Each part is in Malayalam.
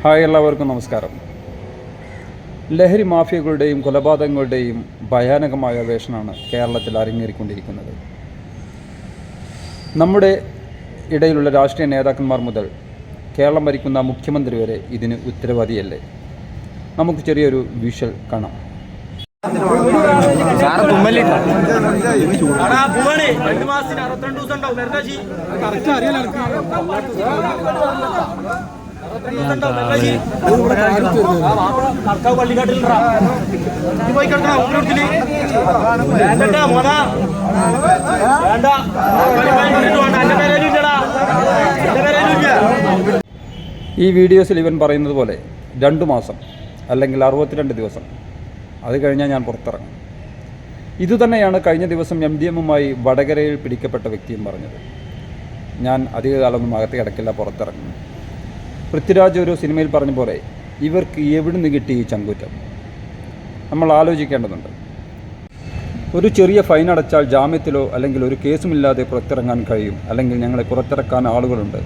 ഹായ് എല്ലാവർക്കും നമസ്കാരം. ലഹരി മാഫിയകളുടെയും കൊലപാതകങ്ങളുടെയും ഭയാനകമായ വേഷനാണ് കേരളത്തിൽ അരങ്ങേറിക്കൊണ്ടിരിക്കുന്നത്. നമ്മുടെ ഇടയിലുള്ള രാഷ്ട്രീയ നേതാക്കന്മാർ മുതൽ കേരളം ഭരിക്കുന്ന മുഖ്യമന്ത്രി വരെ ഇതിന് ഉത്തരവാദിയല്ലേ? നമുക്ക് ചെറിയൊരു വിഷ്വൽ കാണാം. സാറ് തുമ്മലിട്ട. രണ്ട് മാസത്തിന് അറുപത്തിരണ്ട് ദിവസം ഉണ്ടാവും. ഈ വീഡിയോസിൽ ഇവൻ പറയുന്നത് പോലെ രണ്ട് മാസം അല്ലെങ്കിൽ അറുപത്തിരണ്ട് ദിവസം. അത് കഴിഞ്ഞാൽ ഞാൻ പുറത്തിറങ്ങും. ഇതുതന്നെയാണ് കഴിഞ്ഞ ദിവസം എം ഡി എമ്മുമായി വടകരയിൽ പിടിക്കപ്പെട്ട വ്യക്തിയും പറഞ്ഞത്. ഞാൻ അധികകാലമൊന്നും അകത്ത് കിടക്കില്ല പുറത്തിറങ്ങും. പൃഥ്വിരാജ് ഒരു സിനിമയിൽ പറഞ്ഞ പോലെ ഇവർക്ക് എവിടുന്ന് കിട്ടി ഈ ചങ്കൂറ്റം? നമ്മൾ ആലോചിക്കേണ്ടതുണ്ട്. ഒരു ചെറിയ ഫൈൻ അടച്ചാൽ ജാമ്യത്തിലോ അല്ലെങ്കിൽ ഒരു കേസുമില്ലാതെ പുറത്തിറങ്ങാൻ കഴിയും. അല്ലെങ്കിൽ ഞങ്ങളെ പുറത്തിറക്കാൻ ആളുകളുണ്ട്.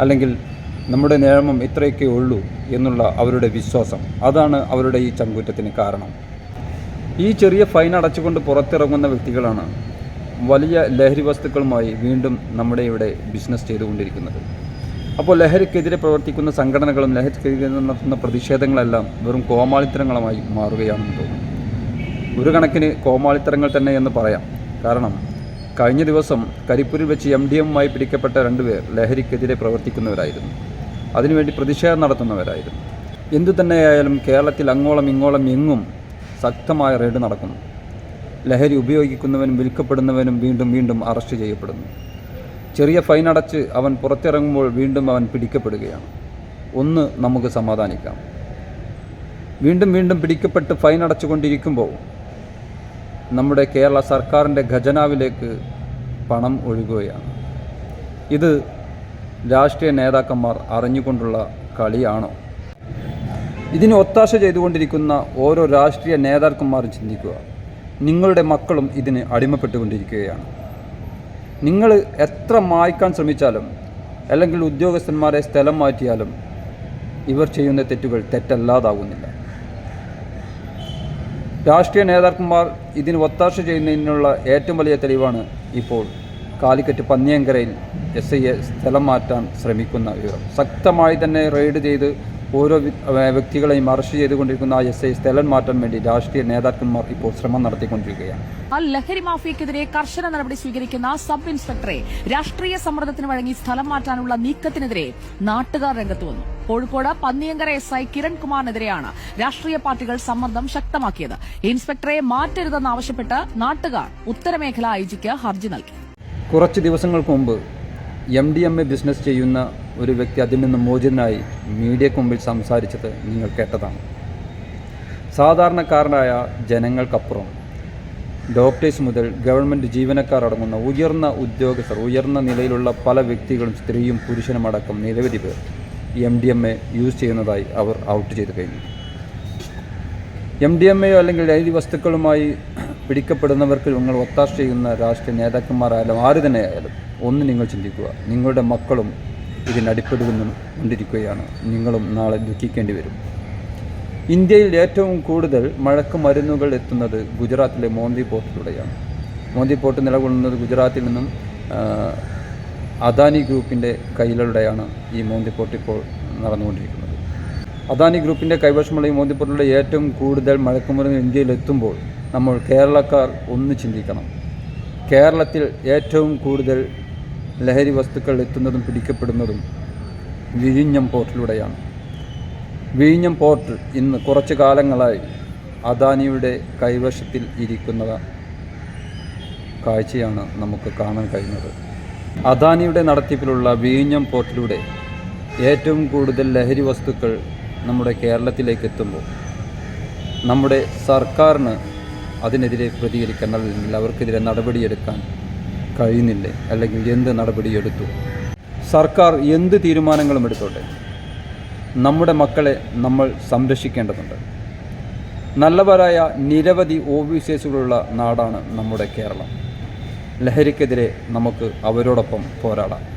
അല്ലെങ്കിൽ നമ്മുടെ നിയമം ഇത്രയൊക്കെ ഉള്ളൂ എന്നുള്ള അവരുടെ വിശ്വാസം. അതാണ് അവരുടെ ഈ ചങ്കൂറ്റത്തിന് കാരണം. ഈ ചെറിയ ഫൈൻ അടച്ചുകൊണ്ട് പുറത്തിറങ്ങുന്ന വ്യക്തികളാണ് വലിയ ലഹരി വസ്തുക്കളുമായി വീണ്ടും നമ്മുടെ ഇവിടെ ബിസിനസ് ചെയ്തുകൊണ്ടിരിക്കുന്നത്. അപ്പോൾ ലഹരിക്കെതിരെ പ്രവർത്തിക്കുന്ന സംഘടനകളും ലഹരിക്കെതിരെ നടത്തുന്ന പ്രതിഷേധങ്ങളെല്ലാം വെറും കോമാളിത്തരങ്ങളുമായി മാറുകയാണെന്ന് തോന്നുന്നു. ഒരു കണക്കിന് കോമാളിത്തരങ്ങൾ തന്നെ എന്ന് പറയാം. കാരണം കഴിഞ്ഞ ദിവസം കരിപ്പൂരിൽ വെച്ച് എം ഡി എമ്മുമായി പിടിക്കപ്പെട്ട രണ്ടുപേർ ലഹരിക്കെതിരെ പ്രവർത്തിക്കുന്നവരായിരുന്നു. അതിനുവേണ്ടി പ്രതിഷേധം നടത്തുന്നവരായിരുന്നു. എന്തു തന്നെയായാലും കേരളത്തിൽ അങ്ങോളം ഇങ്ങോളം എങ്ങും ശക്തമായ റെയ്ഡ് നടക്കുന്നു. ലഹരി ഉപയോഗിക്കുന്നവനും വിൽക്കപ്പെടുന്നവനും വീണ്ടും വീണ്ടും അറസ്റ്റ് ചെയ്യപ്പെടുന്നു. ചെറിയ ഫൈൻ അടച്ച് അവൻ പുറത്തിറങ്ങുമ്പോൾ വീണ്ടും അവൻ പിടിക്കപ്പെടുകയാണ്. ഒന്ന് നമുക്ക് സമാധാനിക്കാം. വീണ്ടും വീണ്ടും പിടിക്കപ്പെട്ട് ഫൈൻ അടച്ചുകൊണ്ടിരിക്കുമ്പോൾ നമ്മുടെ കേരള സർക്കാരിന്റെ ഖജനാവിലേക്ക് പണം ഒഴുകുകയാണ്. ഇത് രാഷ്ട്രീയ നേതാക്കന്മാർ അറിഞ്ഞുകൊണ്ടുള്ള കളിയാണോ? ഇതിന് ഒത്താശ ചെയ്തുകൊണ്ടിരിക്കുന്ന ഓരോ രാഷ്ട്രീയ നേതാക്കന്മാരും ചിന്തിക്കുക. നിങ്ങളുടെ മക്കളും ഇതിന് അടിമപ്പെട്ടുകൊണ്ടിരിക്കുകയാണ്. നിങ്ങൾ എത്ര മായ്ക്കാൻ ശ്രമിച്ചാലും അല്ലെങ്കിൽ ഉദ്യോഗസ്ഥന്മാരെ സ്ഥലം മാറ്റിയാലും ഇവർ ചെയ്യുന്ന തെറ്റുകൾ തെറ്റല്ലാതാകുന്നില്ല. രാഷ്ട്രീയ നേതാക്കന്മാർ ഇതിന് ഒത്താശ ചെയ്യുന്നതിനുള്ള ഏറ്റവും വലിയ തെളിവാണ് ഇപ്പോൾ കാലിക്കറ്റ് പന്നിയങ്കരയിൽ എസ് ഐയെ സ്ഥലം മാറ്റാൻ ശ്രമിക്കുന്ന വിവരം. ശക്തമായി തന്നെ റെയ്ഡ് ചെയ്ത് ഓരോ വ്യക്തികളെയും അറസ്റ്റ് ചെയ്തുകൊണ്ടിരിക്കുന്ന എസ് ഐ സ്ഥലം മാറ്റാൻ വേണ്ടി രാഷ്ട്രീയ നേതാക്കന്മാർ ഇപ്പോൾ ശ്രമം നടത്തിക്കൊണ്ടിരിക്കുകയാണ്. ആ ലഹരി മാഫിയക്കെതിരെ കർശന നടപടി സ്വീകരിക്കുന്ന സബ് ഇൻസ്പെക്ടറെ രാഷ്ട്രീയ സമ്മർദ്ദത്തിന് വഴങ്ങി സ്ഥലം മാറ്റാനുള്ള നീക്കത്തിനെതിരെ നാട്ടുകാർ രംഗത്ത് വന്നു. കോഴിക്കോട് പന്നിയങ്കര എസ് ഐ കിരൺകുമാറിനെതിരെയാണ് രാഷ്ട്രീയ പാർട്ടികൾ സമ്മർദ്ദം ശക്തമാക്കിയത്. ഇൻസ്പെക്ടറെ മാറ്റരുതെന്നാവശ്യപ്പെട്ട് നാട്ടുകാർ ഉത്തരമേഖല ഐ ജിക്ക് ഹർജി നൽകി. കുറച്ച് ദിവസങ്ങൾക്ക് മുമ്പ് M D M A business ചെയ്യുന്ന ഒരു വ്യക്തി അതിൽ നിന്ന് മോചിതനായി മീഡിയയ്ക്ക് മുമ്പിൽ സംസാരിച്ചത് നിങ്ങൾ കേട്ടതാണ്. സാധാരണക്കാരനായ ജനങ്ങൾക്കപ്പുറം ഡോക്ടേഴ്സ് മുതൽ ഗവൺമെന്റ് ജീവനക്കാർ അടങ്ങുന്ന ഉയർന്ന ഉദ്യോഗസ്ഥർ ഉയർന്ന നിലയിലുള്ള പല വ്യക്തികളും സ്ത്രീയും പുരുഷനുമടക്കം നിരവധി പേർ M D M A use ചെയ്യുന്നതായി അവർ ഔട്ട് ചെയ്തു കഴിഞ്ഞു. എം ഡി എം എയോ അല്ലെങ്കിൽ ഐതി വസ്തുക്കളുമായി പിടിക്കപ്പെടുന്നവർക്ക് നിങ്ങൾ ഒത്താശ ചെയ്യുന്ന രാഷ്ട്രീയ നേതാക്കന്മാരായാലും ആര് തന്നെയായാലും ഒന്ന് നിങ്ങൾ ചിന്തിക്കുക. നിങ്ങളുടെ മക്കളും ഇതിനടിപ്പെടുന്നു കൊണ്ടിരിക്കുകയാണ്. നിങ്ങളും നാളെ ദുഃഖിക്കേണ്ടി വരും. ഇന്ത്യയിൽ ഏറ്റവും കൂടുതൽ മഴക്ക് മരുന്നുകൾ എത്തുന്നത് ഗുജറാത്തിലെ മോന്തി പോർട്ടിലൂടെയാണ് മോന്തി പോർട്ട് നിലകൊള്ളുന്നത് ഗുജറാത്തിൽ നിന്നും അദാനി ഗ്രൂപ്പിന്റെ കയ്യിലൂടെയാണ് ഈ മോന്തി പോർട്ട് ഇപ്പോൾ നടന്നുകൊണ്ടിരിക്കുന്നത്. അദാനി ഗ്രൂപ്പിന്റെ കൈവശമുള്ള ഈ മോന്തി പോർട്ടിലൂടെ ഏറ്റവും കൂടുതൽ മഴക്കുമരുന്ന് ഇന്ത്യയിൽ എത്തുമ്പോൾ നമ്മൾ കേരളക്കാർ ഒന്ന് ചിന്തിക്കണം. കേരളത്തിൽ ഏറ്റവും കൂടുതൽ ലഹരി വസ്തുക്കൾ എത്തുന്നതും പിടിക്കപ്പെടുന്നതും വിഴിഞ്ഞം പോർട്ടിലൂടെയാണ്. വിഴിഞ്ഞം പോർട്ട് ഇന്ന് കുറച്ച് കാലങ്ങളായി അദാനിയുടെ കൈവശത്തിൽ ഇരിക്കുന്ന കാഴ്ചയാണ് നമുക്ക് കാണാൻ കഴിയുന്നത് അദാനിയുടെ നടത്തിപ്പിലുള്ള വിഴിഞ്ഞം പോർട്ടിലൂടെ ഏറ്റവും കൂടുതൽ ലഹരി വസ്തുക്കൾ നമ്മുടെ കേരളത്തിലേക്ക് എത്തുമ്പോൾ നമ്മുടെ സർക്കാരിന് അതിനെതിരെ പ്രതികരിക്കാൻ അല്ലെങ്കിൽ അവർക്കെതിരെ നടപടിയെടുക്കാൻ കഴിയുന്നില്ലേ? അല്ലെങ്കിൽ എന്ത് നടപടിയെടുത്തു സർക്കാർ എന്ത് തീരുമാനങ്ങളും എടുത്തോട്ടെ? നമ്മുടെ മക്കളെ നമ്മൾ സംരക്ഷിക്കേണ്ടതുണ്ട്. നല്ലവരായ നിരവധി ഓഫീസേഴ്സുകളുള്ള നാടാണ് നമ്മുടെ കേരളം. ലഹരിക്കെതിരെ നമുക്ക് അവരോടൊപ്പം പോരാടാം.